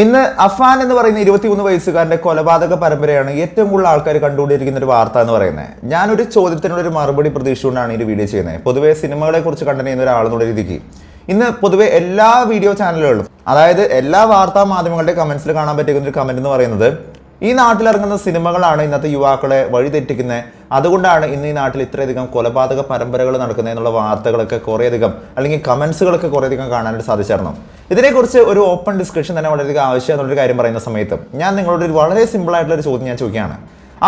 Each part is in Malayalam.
ഇന്ന് അഫാൻ എന്ന് പറയുന്ന ഇരുപത്തിമൂന്ന് വയസ്സുകാരന്റെ കൊലപാതക പരമ്പരയാണ് ഏറ്റവും കൂടുതൽ ആൾക്കാർ കണ്ടുകൊണ്ടിരിക്കുന്ന ഒരു വാർത്ത എന്ന് പറയുന്നത്. ഞാനൊരു ചോദ്യത്തിനുള്ള ഒരു മറുപടി പ്രതീക്ഷിച്ചുകൊണ്ടാണ് ഈ വീഡിയോ ചെയ്യുന്നത്. പൊതുവെ സിനിമകളെ കുറിച്ച് കണ്ടന്റ് ചെയ്യുന്ന ഒരാളെന്നുള്ള രീതിക്ക് ഇന്ന് പൊതുവെ എല്ലാ വീഡിയോ ചാനലുകളിലും അതായത് എല്ലാ വാർത്താ മാധ്യമങ്ങളുടെ കമന്റ്സിൽ കാണാൻ പറ്റുന്ന ഒരു കമന്റ് എന്ന് പറയുന്നത് ഈ നാട്ടിലിറങ്ങുന്ന സിനിമകളാണ് ഇന്നത്തെ യുവാക്കളെ വഴിതെറ്റിക്കുന്നത് അതുകൊണ്ടാണ് ഇന്ന് ഈ നാട്ടിൽ ഇത്രയധികം കൊലപാതക പരമ്പരകൾ നടക്കുന്നത് എന്നുള്ള വാർത്തകളൊക്കെ കുറേയധികം അല്ലെങ്കിൽ കമൻസുകളൊക്കെ കുറേയധികം കാണാനായിട്ട് സാധിച്ചായിരുന്നു? ഇതിനെക്കുറിച്ച് ഒരു ഓപ്പൺ ഡിസ്കഷൻ തന്നെ വളരെയധികം ആവശ്യം എന്നുള്ളൊരു കാര്യം പറയുന്ന സമയത്ത് ഞാൻ നിങ്ങളോട് ഒരു വളരെ സിമ്പിൾ ആയിട്ടുള്ള ഒരു ചോദ്യം ഞാൻ ചോദിക്കുകയാണ്.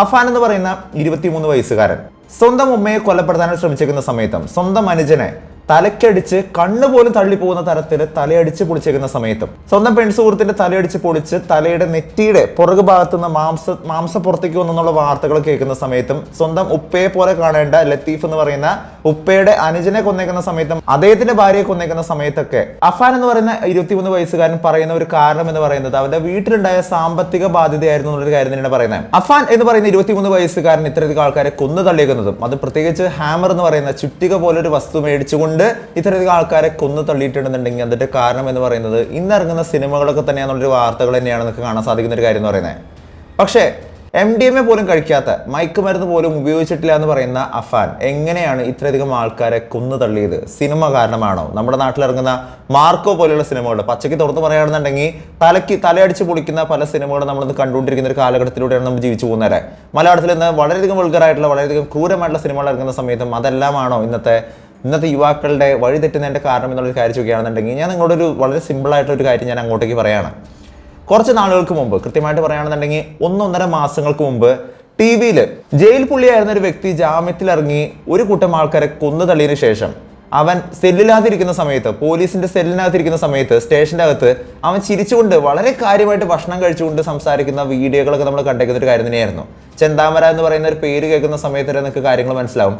അഫാൻ എന്ന് പറയുന്ന ഇരുപത്തിമൂന്ന് വയസ്സുകാരൻ സ്വന്തം ഉമ്മയെ കൊലപ്പെടുത്താനായിട്ട് ശ്രമിച്ചേക്കുന്ന സമയത്തും സ്വന്തം അനുജനെ തലക്കടിച്ച് കണ്ണു പോലും തള്ളിപ്പോകുന്ന തരത്തിൽ തലയടിച്ച് പൊളിച്ചേക്കുന്ന സമയത്തും. സ്വന്തം പെൺസുഹൃത്തിന്റെ തലയടിച്ച് പൊളിച്ച് തലയുടെ നെറ്റിയുടെ പുറകു ഭാഗത്തു നിന്ന് മാംസ മാംസ പുറത്തേക്ക് വന്നെന്നുള്ള വാർത്തകൾ കേൾക്കുന്ന സമയത്തും സ്വന്തം ഉപ്പയെ പോലെ കാണേണ്ട ലത്തീഫ് എന്ന് പറയുന്ന ഉപ്പയുടെ അനുജനെ കൊന്നേക്കുന്ന സമയത്തും അദ്ദേഹത്തിന്റെ ഭാര്യയെ കൊന്നേക്കുന്ന സമയത്തൊക്കെ അഫാൻ എന്ന് പറയുന്ന ഇരുപത്തിമൂന്ന് വയസ്സുകാരൻ പറയുന്ന ഒരു കാരണം എന്ന് പറയുന്നത് അവന്റെ വീട്ടിലുണ്ടായ സാമ്പത്തിക ബാധ്യതയായിരുന്നു എന്നുള്ളൊരു കാര്യം തന്നെയാണ് പറയുന്നത്. അഫാൻ എന്ന് പറയുന്ന ഇരുപത്തിമൂന്ന് വയസ്സുകാരൻ ഇത്രയധികം ആൾക്കാരെ കൊന്നു തള്ളിയേക്കുന്നതും അത് പ്രത്യേകിച്ച് ഹാമർ എന്ന് പറയുന്ന ചുറ്റിക പോലൊരു വസ്തു മേടിച്ചുകൊണ്ട് ഇത്രയധികം ആൾക്കാരെ കൊന്നു തള്ളിയിട്ടുണ്ടെന്നുണ്ടെങ്കിൽ അതിന്റെ കാരണം എന്ന് പറയുന്നത് ഇന്നിറങ്ങുന്ന സിനിമകളൊക്കെ തന്നെയാണെന്നുള്ളൊരു വാർത്തകൾ തന്നെയാണ് നമുക്ക് കാണാൻ സാധിക്കുന്ന ഒരു കാര്യം എന്ന് പറയുന്നത്. പക്ഷേ എം ഡി എം എ പോലും കഴിക്കാത്ത മയക്കുമരുന്ന് പോലും ഉപയോഗിച്ചിട്ടില്ല എന്ന് പറയുന്ന അഫാൻ എങ്ങനെയാണ് ഇത്രയധികം ആൾക്കാരെ കൊന്നു തള്ളിയത്? സിനിമ കാരണമാണോ? നമ്മുടെ നാട്ടിലിറങ്ങുന്ന മാർക്കോ പോലെയുള്ള സിനിമകൾ പച്ചയ്ക്ക് തുറന്ന് പറയുകയാണെന്നുണ്ടെങ്കിൽ തലയ്ക്ക് തലയടിച്ച് പൊളിക്കുന്ന പല സിനിമകളും നമ്മളിന്ന് കണ്ടുകൊണ്ടിരിക്കുന്ന ഒരു കാലഘട്ടത്തിലൂടെയാണ് നമ്മൾ ജീവിച്ചു പോകുന്നത്. മലയാളത്തിൽ ഇന്ന് വളരെയധികം വൾഗറായിട്ടുള്ള വളരെയധികം ക്രൂരമായിട്ടുള്ള സിനിമകൾ ഇറങ്ങുന്ന സമയത്തും അതെല്ലാമാണോ ഇന്നത്തെ ഇന്നത്തെ യുവാക്കളുടെ വഴി തെറ്റുന്നതിന്റെ കാരണം എന്നുള്ളൊരു കാര്യം ചോദിക്കുകയാണെന്നുണ്ടെങ്കിൽ ഞാൻ നിങ്ങളോടൊരു വളരെ ഒരു കാര്യം ഞാൻ അങ്ങോട്ടേക്ക് പറയുകയാണ് കുറച്ച് നാളുകൾക്ക് മുമ്പ് കൃത്യമായിട്ട് പറയുകയാണെന്നുണ്ടെങ്കിൽ ഒന്നൊന്നര മാസങ്ങൾക്ക് മുമ്പ് ടി വിയിൽ ജയിൽ പുള്ളിയായിരുന്ന ഒരു വ്യക്തി ജാമ്യത്തിലിറങ്ങി ഒരു കൂട്ടം ആൾക്കാരെ കൊന്നു തള്ളിയതിനു ശേഷം അവൻ സെല്ലിനകത്തിരിക്കുന്ന സമയത്ത് പോലീസിന്റെ സെല്ലിനകത്തിരിക്കുന്ന സമയത്ത് സ്റ്റേഷന്റെ അകത്ത് അവൻ ചിരിച്ചുകൊണ്ട് വളരെ കാര്യമായിട്ട് ഭക്ഷണം കഴിച്ചുകൊണ്ട് സംസാരിക്കുന്ന വീഡിയോകളൊക്കെ നമ്മൾ കണ്ടേക്കുന്ന ഒരു കാര്യം തന്നെയായിരുന്നു. ചെന്താമര എന്ന് പറയുന്ന ഒരു പേര് കേൾക്കുന്ന സമയത്ത് തന്നെ നിങ്ങൾക്ക് കാര്യങ്ങൾ മനസ്സിലാവും.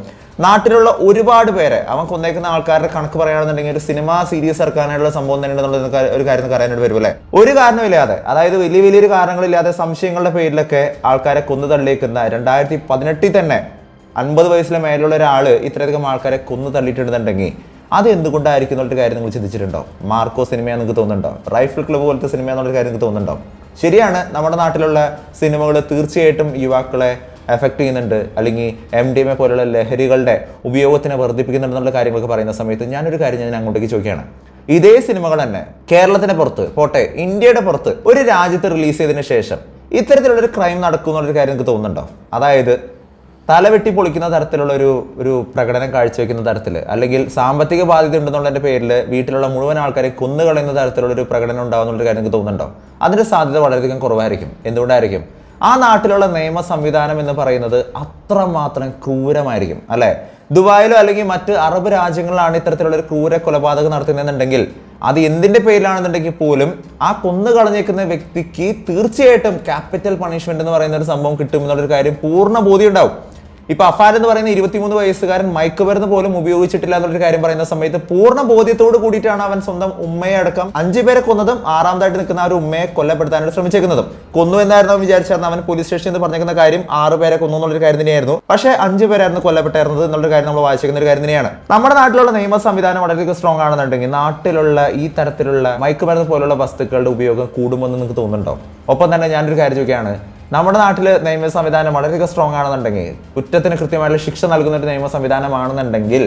നാട്ടിലുള്ള ഒരുപാട് പേരെ അവൻ കൊന്നേക്കുന്ന ആൾക്കാരുടെ കണക്ക് പറയുകയാണെന്നുണ്ടെങ്കിൽ ഒരു സിനിമ സീരീസ് ഇറക്കാനായിട്ടുള്ള സംഭവം തന്നെയുണ്ടെന്നുള്ള ഒരു കാര്യം പറയാനായിട്ട് വരും അല്ലേ? ഒരു കാരണമില്ലാതെ അതായത് വലിയ വലിയൊരു കാരണങ്ങളില്ലാതെ സംശയങ്ങളുടെ പേരിലൊക്കെ ആൾക്കാരെ കൊന്നു തള്ളിയേക്കുന്ന രണ്ടായിരത്തി പതിനെട്ടിൽ തന്നെ അൻപത് വയസ്സിലെ മേലുള്ള ഒരാൾ ഇത്രയധികം ആൾക്കാരെ കൊന്നു തള്ളിയിട്ടുണ്ടെന്നുണ്ടെങ്കിൽ അത് എന്തുകൊണ്ടായിരിക്കും എന്നുള്ളൊരു കാര്യം നിങ്ങൾ ചിന്തിച്ചിട്ടുണ്ടോ? മാർക്കോ സിനിമയാണ് നിങ്ങൾക്ക് തോന്നുന്നുണ്ടോ? റൈഫിൾ ക്ലബ് പോലത്തെ സിനിമ എന്നുള്ളൊരു കാര്യം നിങ്ങൾക്ക് തോന്നുന്നുണ്ടോ? ശരിയാണ് നമ്മുടെ നാട്ടിലുള്ള സിനിമകൾ തീർച്ചയായിട്ടും യുവാക്കളെ എഫക്ട് ചെയ്യുന്നുണ്ട്. അല്ലെങ്കിൽ എം ഡി എം എ പോലുള്ള ലഹരികളുടെ ഉപയോഗത്തിനെ വർദ്ധിപ്പിക്കുന്നുണ്ടെന്നുള്ള കാര്യങ്ങളൊക്കെ പറയുന്ന സമയത്ത് ഞാനൊരു കാര്യം ഞാൻ അങ്ങോട്ടേക്ക് ചോദിക്കുകയാണ്. ഇതേ സിനിമകൾ തന്നെ കേരളത്തിന് പുറത്ത് പോട്ടെ ഇന്ത്യയുടെ പുറത്ത് ഒരു രാജ്യത്ത് റിലീസ് ചെയ്തതിന് ശേഷം ഇത്തരത്തിലുള്ളൊരു ക്രൈം നടക്കും എന്നുള്ളൊരു കാര്യം നിങ്ങൾക്ക് തോന്നുന്നുണ്ടോ? അതായത് തലവെട്ടി പൊളിക്കുന്ന തരത്തിലുള്ള ഒരു ഒരു പ്രകടനം കാഴ്ചവെക്കുന്ന തരത്തിൽ അല്ലെങ്കിൽ സാമ്പത്തിക ബാധ്യത ഉണ്ടെന്നുള്ളതിന്റെ പേരിൽ വീട്ടിലുള്ള മുഴുവൻ ആൾക്കാരെ കൊന്നുകളയുന്ന തരത്തിലുള്ള ഒരു പ്രകടനം ഉണ്ടാവുന്നുള്ള കാര്യം എനിക്ക് തോന്നുന്നുണ്ടോ? അതിന്റെ സാധ്യത വളരെയധികം കുറവായിരിക്കും. എന്തുകൊണ്ടായിരിക്കും? ആ നാട്ടിലുള്ള നിയമ സംവിധാനം എന്ന് പറയുന്നത് അത്രമാത്രം ക്രൂരമായിരിക്കും അല്ലെ? ദുബായിലോ അല്ലെങ്കിൽ മറ്റ് അറബ് രാജ്യങ്ങളിലാണ് ഇത്തരത്തിലുള്ള ഒരു ക്രൂര കൊലപാതകം നടത്തുന്നതെന്നുണ്ടെങ്കിൽ അത് എന്തിന്റെ പേരിലാണെന്നുണ്ടെങ്കിൽ പോലും ആ കൊന്നു കളഞ്ഞേക്കുന്ന വ്യക്തിക്ക് തീർച്ചയായിട്ടും ക്യാപിറ്റൽ പണിഷ്മെന്റ് എന്ന് പറയുന്ന ഒരു സംഭവം കിട്ടും എന്നുള്ളൊരു കാര്യം പൂർണ ബോധ്യം ഉണ്ടാവും. ഇപ്പൊ അഫാൻ എന്ന് പറയുന്ന ഇരുപത്തിമൂന്ന് വയസ്സുകാരൻ മയക്കുമരുന്ന് പോലും ഉപയോഗിച്ചിട്ടില്ല എന്നുള്ളൊരു കാര്യം പറയുന്ന സമയത്ത് പൂർണ ബോധ്യത്തോട് കൂടിയിട്ടാണ് അവൻ സ്വന്തം ഉമ്മയെ അടക്കം അഞ്ചു പേരെ കൊന്നതും ആറാമതായിട്ട് നിൽക്കുന്ന ആ ഒരു ഉമ്മയെ കൊല്ലപ്പെടുത്താനായിട്ട് ശ്രമിച്ചേക്കുന്നതും. കൊന്നു എന്നായിരുന്നു അവൻ വിചാരിച്ചായിരുന്നു അവൻ പോലീസ് സ്റ്റേഷനിൽ നിന്ന് കാര്യം ആറ് പേരെ കൊന്നു എന്നുള്ളൊരു കാര്യം തന്നെയായിരുന്നു. പക്ഷേ അഞ്ചു പേരായിരുന്നു കൊല്ലപ്പെട്ടായിരുന്നത് എന്നുള്ളൊരു കാര്യം നമ്മൾ വായിച്ചിരിക്കുന്ന ഒരു കാര്യം തന്നെയാണ്. നമ്മുടെ നാട്ടിലുള്ള നിയമ സംവിധാനം വളരെയധികം സ്ട്രോങ് ആണെന്നുണ്ടെങ്കിൽ നാട്ടിലുള്ള ഈ തരത്തിലുള്ള മയക്കുമരുന്ന് പോലുള്ള വസ്തുക്കളുടെ ഉപയോഗം കൂടുമെന്ന് നിങ്ങൾക്ക് തോന്നുന്നുണ്ടോ? ഒപ്പം തന്നെ ഞാനൊരു കാര്യം ചോദിക്കുകയാണ്. നമ്മുടെ നാട്ടിൽ നിയമ സംവിധാനം വളരെയധികം സ്ട്രോങ് ആണെന്നുണ്ടെങ്കിൽ കുറ്റത്തിന് കൃത്യമായിട്ടുള്ള ശിക്ഷ നൽകുന്ന ഒരു നിയമ സംവിധാനമാണെന്നുണ്ടെങ്കിൽ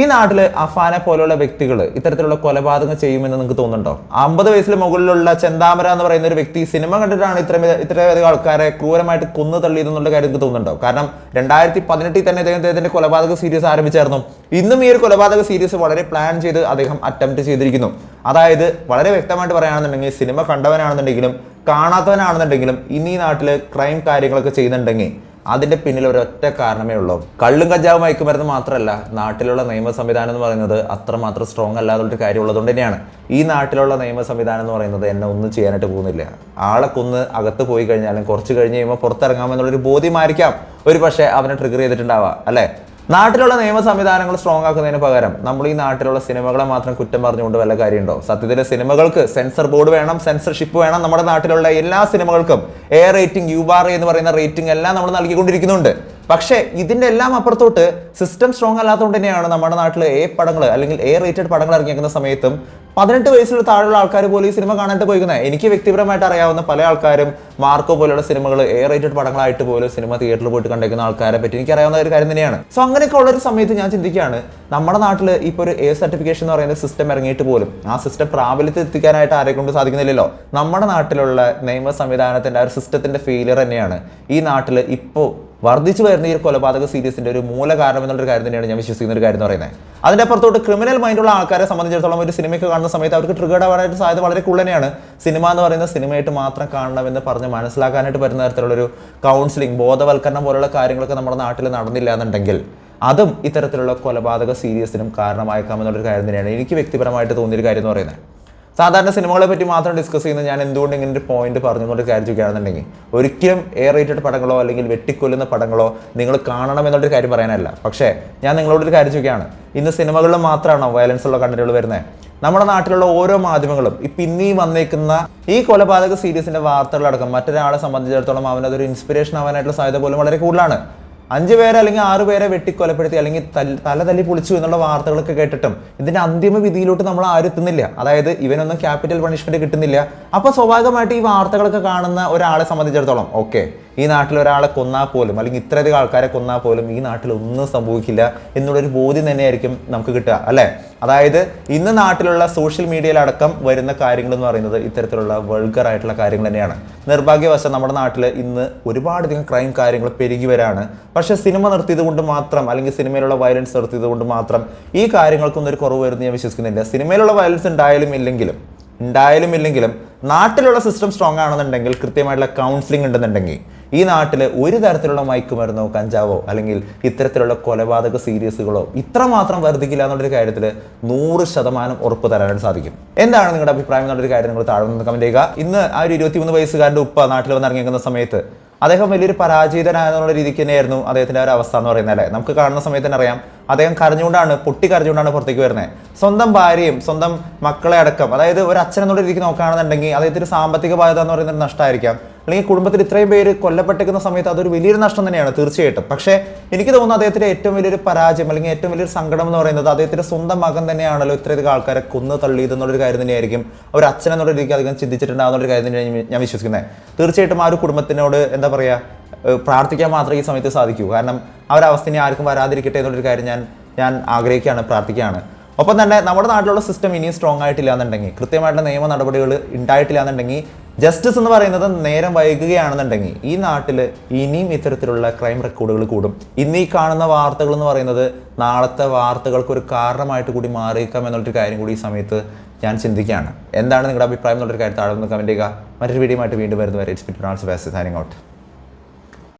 ഈ നാട്ടിൽ അഫാനെ പോലുള്ള വ്യക്തികൾ ഇത്തരത്തിലുള്ള കൊലപാതകം ചെയ്യുമെന്ന് നിങ്ങൾക്ക് തോന്നുന്നുണ്ടോ? അമ്പത് വയസ്സിന് മുകളിലുള്ള ചെന്താമര എന്ന് പറയുന്ന ഒരു വ്യക്തി സിനിമ കണ്ടിട്ടാണ് ഇത്രയും ഇത്രയധികം ആൾക്കാരെ ക്രൂരമായിട്ട് കൊന്നു തള്ളിയതെന്നുള്ള കാര്യം നിങ്ങൾക്ക് തോന്നുന്നുണ്ടോ? കാരണം രണ്ടായിരത്തി പതിനെട്ടിൽ തന്നെ അദ്ദേഹം അദ്ദേഹത്തിന്റെ കൊലപാതക സീരീസ് ആരംഭിച്ചായിരുന്നു. ഇന്നും ഈ ഒരു കൊലപാതക സീരീസ് വളരെ പ്ലാൻ ചെയ്ത് അദ്ദേഹം അറ്റംപ്റ്റ് ചെയ്തിരിക്കുന്നു. അതായത് വളരെ വ്യക്തമായിട്ട് പറയുകയാണെന്നുണ്ടെങ്കിൽ സിനിമ കണ്ടവനാണെന്നുണ്ടെങ്കിലും കാണാത്തവനാണെന്നുണ്ടെങ്കിലും ഇന്ന് ഈ നാട്ടിൽ ക്രൈം കാര്യങ്ങളൊക്കെ ചെയ്യുന്നുണ്ടെങ്കിൽ അതിന്റെ പിന്നിൽ ഒരൊറ്റ കാരണമേ ഉള്ളൂ. കള്ളും കഞ്ചാവും മയക്കുമരുന്ന് മാത്രമല്ല നാട്ടിലുള്ള നിയമ സംവിധാനം എന്ന് പറയുന്നത് അത്രമാത്രം സ്ട്രോങ് അല്ലാതൊരു കാര്യം ഉള്ളതുകൊണ്ട് തന്നെയാണ്. ഈ നാട്ടിലുള്ള നിയമ സംവിധാനം എന്ന് പറയുന്നത് എന്നെ ഒന്നും ചെയ്യാനായിട്ട് പോകുന്നില്ല. ആളെ കൊന്ന് അകത്ത് പോയി കഴിഞ്ഞാലും കുറച്ച് കഴിഞ്ഞ് കഴിയുമ്പോൾ പുറത്തിറങ്ങാമെന്നുള്ളൊരു ബോധ്യമായിരിക്കാം ഒരു പക്ഷേ അവനെ ട്രിഗർ ചെയ്തിട്ടുണ്ടാവുക അല്ലേ? നാട്ടിലുള്ള നിയമ സംവിധാനങ്ങൾ സ്ട്രോങ് ആക്കുന്നതിന് പകരം നമ്മൾ ഈ നാട്ടിലുള്ള സിനിമകളെ മാത്രം കുറ്റം പറഞ്ഞുകൊണ്ട് വല്ല കാര്യമുണ്ടോ? സത്യത്തിലെ സിനിമകൾക്ക് സെൻസർ ബോർഡ് വേണം സെൻസർഷിപ്പ് വേണം. നമ്മുടെ നാട്ടിലുള്ള എല്ലാ സിനിമകൾക്കും എ റേറ്റിംഗ് യു ബാർ എന്ന് പറയുന്ന റേറ്റിംഗ് എല്ലാം നമ്മൾ നൽകിക്കൊണ്ടിരിക്കുന്നുണ്ട്. പക്ഷേ ഇതിന്റെ എല്ലാം അപ്പുറത്തോട്ട് സിസ്റ്റം സ്ട്രോങ് അല്ലാത്തതുകൊണ്ട് തന്നെയാണ് നമ്മുടെ നാട്ടിൽ എ പടങ്ങൾ അല്ലെങ്കിൽ എ റേറ്റഡ് പടങ്ങൾ ഇറങ്ങിയേക്കുന്ന സമയത്തും പതിനെട്ട് വയസ്സിൽ താഴെയുള്ള ആൾക്കാർ പോലും ഈ സിനിമ കാണാനായിട്ട് പോയിക്കുന്നത്. എനിക്ക് വ്യക്തിപരമായിട്ട് അറിയാവുന്ന പല ആൾക്കാരും മാർക്കോ പോലുള്ള സിനിമകൾ എ റേറ്റഡ് പടങ്ങളായിട്ട് പോലും സിനിമ തിയേറ്ററിൽ പോയിട്ട് കണ്ടേക്കുന്ന ആൾക്കാരെ പറ്റി എനിക്ക് അറിയാവുന്ന ഒരു കാര്യം തന്നെയാണ്. സോ അങ്ങനെയൊക്കെ ഉള്ള ഒരു സമയത്ത് ഞാൻ ചിന്തിക്കുകയാണ് നമ്മുടെ നാട്ടിൽ ഇപ്പോൾ ഒരു എ സർട്ടിഫിക്കേഷൻ എന്ന് പറയുന്ന സിസ്റ്റം ഇറങ്ങിയിട്ട് പോലും ആ സിസ്റ്റം പ്രാബല്യത്തിൽ എത്തിക്കാനായിട്ട് ആരെ കൊണ്ട് സാധിക്കുന്നില്ലല്ലോ. നമ്മുടെ നാട്ടിലുള്ള നിയമ സംവിധാനത്തിന്റെ ആ ഒരു സിസ്റ്റത്തിന്റെ ഫെയിലിയർ തന്നെയാണ് ഈ നാട്ടിൽ ഇപ്പോൾ വർദ്ധിച്ചു വരുന്ന ഈ കൊലപാതക സീരീസിന്റെ ഒരു മൂല കാരണം എന്നുള്ളൊരു കാര്യം തന്നെയാണ് ഞാൻ വിശ്വസിക്കുന്ന ഒരു കാര്യം എന്ന് പറയുന്നത്. അതിന്റെ അപ്പുറത്തോട്ട് ക്രിമിനൽ മൈൻഡുള്ള ആൾക്കാരെ സംബന്ധിച്ചിടത്തോളം ഒരു സിനിമയ്ക്ക് കാണുന്ന സമയത്ത് അവർക്ക് ട്രിഗേർഡ് ആവാനായിട്ട് സാധ്യത വളരെ കൂടുതലാണ് സിനിമ എന്ന് പറയുന്ന സിനിമയായിട്ട് മാത്രം കാണണം എന്ന് പറഞ്ഞ് മനസ്സിലാക്കാനായിട്ട് വരുന്ന തരത്തിലുള്ള ഒരു കൗൺസിലിംഗ് ബോധവൽക്കരണം പോലുള്ള കാര്യങ്ങളൊക്കെ നമ്മുടെ നാട്ടിൽ നടന്നില്ല എന്നുണ്ടെങ്കിൽ അതും ഇത്തരത്തിലുള്ള കൊലപാതക സീരീസിനും കാരണമായേക്കാമെന്നുള്ളൊരു കാര്യം തന്നെയാണ് എനിക്ക് വ്യക്തിപരമായിട്ട് തോന്നിയൊരു കാര്യം എന്ന് പറയുന്നത്. സാധാരണ സിനിമകളെ പറ്റി മാത്രം ഡിസ്കസ് ചെയ്യുന്ന ഞാൻ എന്തുകൊണ്ട് ഇങ്ങനെ ഒരു പോയിന്റ് പറഞ്ഞു എന്നൊരു കാര്യം ചോദിക്കുകയാണെന്നുണ്ടെങ്കിൽ ഒരിക്കലും എ റേറ്റഡ് പടങ്ങളോ അല്ലെങ്കിൽ വെട്ടിക്കൊല്ലുന്ന പടങ്ങളോ നിങ്ങൾ കാണണം എന്നുള്ളൊരു കാര്യം പറയാനല്ല. പക്ഷേ ഞാൻ നിങ്ങളോടൊരു കാര്യം ചോദിക്കുകയാണ്. ഇന്ന് സിനിമകളിൽ മാത്രമാണോ വയലൻസ് ഉള്ള കണ്ടന്റുകൾ വരുന്നത് നമ്മുടെ നാട്ടിലുള്ള ഓരോ മാധ്യമങ്ങളും ഇപ്പം ഇന്നീ വന്നേക്കുന്ന ഈ കൊലപാതക സീരീസിന്റെ വാർത്തകളടക്കം മറ്റൊരാളെ സംബന്ധിച്ചിടത്തോളം അവനതൊരു ഇൻസ്പിറേഷൻ ആവാനായിട്ടുള്ള സാധ്യത പോലും വളരെ കൂടുതലാണ്. അഞ്ച് പേരെ അല്ലെങ്കിൽ ആറ് പേരെ വെട്ടിക്കൊലപ്പെടുത്തി അല്ലെങ്കിൽ തല തല്ലി പൊളിച്ചു എന്നുള്ള വാർത്തകളൊക്കെ കേട്ടിട്ടും ഇതിന്റെ അന്തിമ വിധിയിലോട്ട് നമ്മൾ ആരും എത്തുന്നില്ല. അതായത് ഇവനൊന്നും ക്യാപിറ്റൽ പണിഷ്മെന്റ് കിട്ടുന്നില്ല. അപ്പൊ സ്വാഭാവികമായിട്ട് ഈ വാർത്തകളൊക്കെ കാണുന്ന ഒരാളെ സംബന്ധിച്ചിടത്തോളം ഓക്കെ. ഈ നാട്ടിൽ ഒരാളെ കൊന്നാൽ പോലും അല്ലെങ്കിൽ ഇത്രയധികം ആൾക്കാരെ കൊന്നാൽ പോലും ഈ നാട്ടിൽ ഒന്നും സംഭവിക്കില്ല എന്നുള്ളൊരു ബോധ്യം തന്നെയായിരിക്കും നമുക്ക് കിട്ടുക അല്ലേ? അതായത് ഇന്ന് നാട്ടിലുള്ള സോഷ്യൽ മീഡിയയിലടക്കം വരുന്ന കാര്യങ്ങൾ എന്ന് പറയുന്നത് ഇത്തരത്തിലുള്ള വൾഗർ ആയിട്ടുള്ള കാര്യങ്ങൾ തന്നെയാണ്. നിർഭാഗ്യവശം നമ്മുടെ നാട്ടിൽ ഇന്ന് ഒരുപാടധികം ക്രൈം കാര്യങ്ങൾ പെരുകി വരാണ്. പക്ഷേ സിനിമ നിർത്തിയത് കൊണ്ട് മാത്രം അല്ലെങ്കിൽ സിനിമയിലുള്ള വയലൻസ് നിർത്തിയത് കൊണ്ട് മാത്രം ഈ കാര്യങ്ങൾക്കൊന്നും ഒരു കുറവ് വരുന്നു ഞാൻ വിശ്വസിക്കുന്നില്ല. സിനിമയിലുള്ള വയലൻസ് ഉണ്ടായാലും ഇല്ലെങ്കിലും ഉണ്ടായാലും ഇല്ലെങ്കിലും നാട്ടിലുള്ള സിസ്റ്റം സ്ട്രോങ് ആണെന്നുണ്ടെങ്കിൽ കൃത്യമായിട്ടുള്ള കൗൺസിലിംഗ് ഉണ്ടെന്നുണ്ടെങ്കിൽ ഈ നാട്ടിൽ ഒരു തരത്തിലുള്ള മയക്കുമരുന്നോ കഞ്ചാവോ അല്ലെങ്കിൽ ഇത്തരത്തിലുള്ള കൊലപാതക സീരീസുകളോ ഇത്രമാത്രം വർദ്ധിക്കില്ല എന്നുള്ളൊരു കാര്യത്തിൽ നൂറ് ശതമാനം ഉറപ്പ് തരാനായിട്ട് സാധിക്കും. എന്താണ് നിങ്ങളുടെ അഭിപ്രായം എന്നുള്ളൊരു കാര്യം നിങ്ങൾ താഴെ നിന്ന് കമന്റ് ചെയ്യുക. ഇന്ന് ആ ഒരു ഇരുപത്തിമൂന്ന് വയസ്സുകാരന്റെ ഉപ്പ നാട്ടിൽ വന്ന് ഇറങ്ങിയിരിക്കുന്ന സമയത്ത് അദ്ദേഹം വലിയൊരു പരാജിതനായെന്നുള്ള രീതിക്ക് തന്നെയായിരുന്നു അദ്ദേഹത്തിന്റെ ഒരു അവസ്ഥ എന്ന് പറയുന്നത് അല്ലേ? നമുക്ക് കാണുന്ന സമയത്ത് തന്നെ അറിയാം. അദ്ദേഹം കരഞ്ഞുകൊണ്ടാണ് പൊട്ടി കരഞ്ഞുകൊണ്ടാണ് പുറത്തേക്ക് വരുന്നത്. സ്വന്തം ഭാര്യയും സ്വന്തം മക്കളെ അടക്കം അതായത് ഒരു അച്ഛൻ എന്നുള്ള രീതിക്ക് നോക്കുകയാണെന്നുണ്ടെങ്കിൽ അദ്ദേഹത്തിന് സാമ്പത്തിക ബാധ്യത എന്ന് പറയുന്നത് നഷ്ടമായിരിക്കാം. അല്ലെങ്കിൽ കുടുംബത്തിൽ ഇത്രയും പേര് കൊല്ലപ്പെട്ടിരിക്കുന്ന സമയത്ത് അതൊരു വലിയൊരു നഷ്ടം തന്നെയാണ് തീർച്ചയായിട്ടും. പക്ഷേ എനിക്ക് തോന്നുന്നു അദ്ദേഹത്തിന്റെ ഏറ്റവും വലിയൊരു പരാജയം അല്ലെങ്കിൽ ഏറ്റവും വലിയൊരു സങ്കടം എന്ന് പറയുന്നത് അദ്ദേഹത്തിന്റെ സ്വന്തം മകൻ തന്നെയാണല്ലോ ഇത്രയധികം ആൾക്കാരെ കുന്നു തള്ളിയത് എന്നുള്ളൊരു കാര്യം തന്നെയായിരിക്കും. അവർ അച്ഛൻ എന്നുള്ള രീതിക്ക് അധികം ചിന്തിച്ചിട്ടുണ്ടാകുന്ന ഒരു കാര്യം തന്നെയാണ് ഞാൻ വിശ്വസിക്കുന്നത്. തീർച്ചയായിട്ടും ആ ഒരു കുടുംബത്തിനോട് എന്താ പറയുക പ്രാർത്ഥിക്കാൻ മാത്രമേ ഈ സമയത്ത് സാധിക്കൂ. കാരണം ആ ഒരു അവസ്ഥ ഇനി ആർക്കും വരാതിരിക്കട്ടെ എന്നുള്ളൊരു കാര്യം ഞാൻ ഞാൻ ആഗ്രഹിക്കുകയാണ് പ്രാർത്ഥിക്കുകയാണ്. ഒപ്പം തന്നെ നമ്മുടെ നാട്ടിലുള്ള സിസ്റ്റം ഇനിയും സ്ട്രോങ് ആയിട്ടില്ല എന്നുണ്ടെങ്കിൽ കൃത്യമായിട്ടുള്ള നിയമ നടപടികൾ ഉണ്ടായിട്ടില്ല എന്നുണ്ടെങ്കിൽ ജസ്റ്റിസ് എന്ന് പറയുന്നത് നേരം വൈകുകയാണെന്നുണ്ടെങ്കിൽ ഈ നാട്ടിൽ ഇനിയും ഇത്തരത്തിലുള്ള ക്രൈം റെക്കോർഡുകൾ കൂടും. ഇന്ന് ഈ കാണുന്ന വാർത്തകൾ എന്ന് പറയുന്നത് നാളത്തെ വാർത്തകൾക്ക് ഒരു കാരണമായിട്ട് കൂടി മാറിയേക്കാം എന്നുള്ളൊരു കാര്യം കൂടി ഈ സമയത്ത് ഞാൻ ചിന്തിക്കുകയാണ്. എന്താണ് നിങ്ങളുടെ അഭിപ്രായം എന്നുള്ളൊരു കാര്യം താഴെ നിന്ന് കമന്റ് ചെയ്യുക. മറ്റൊരു വീഡിയോ ആയിട്ട് വീണ്ടും വരുന്നവരെ ഔട്ട്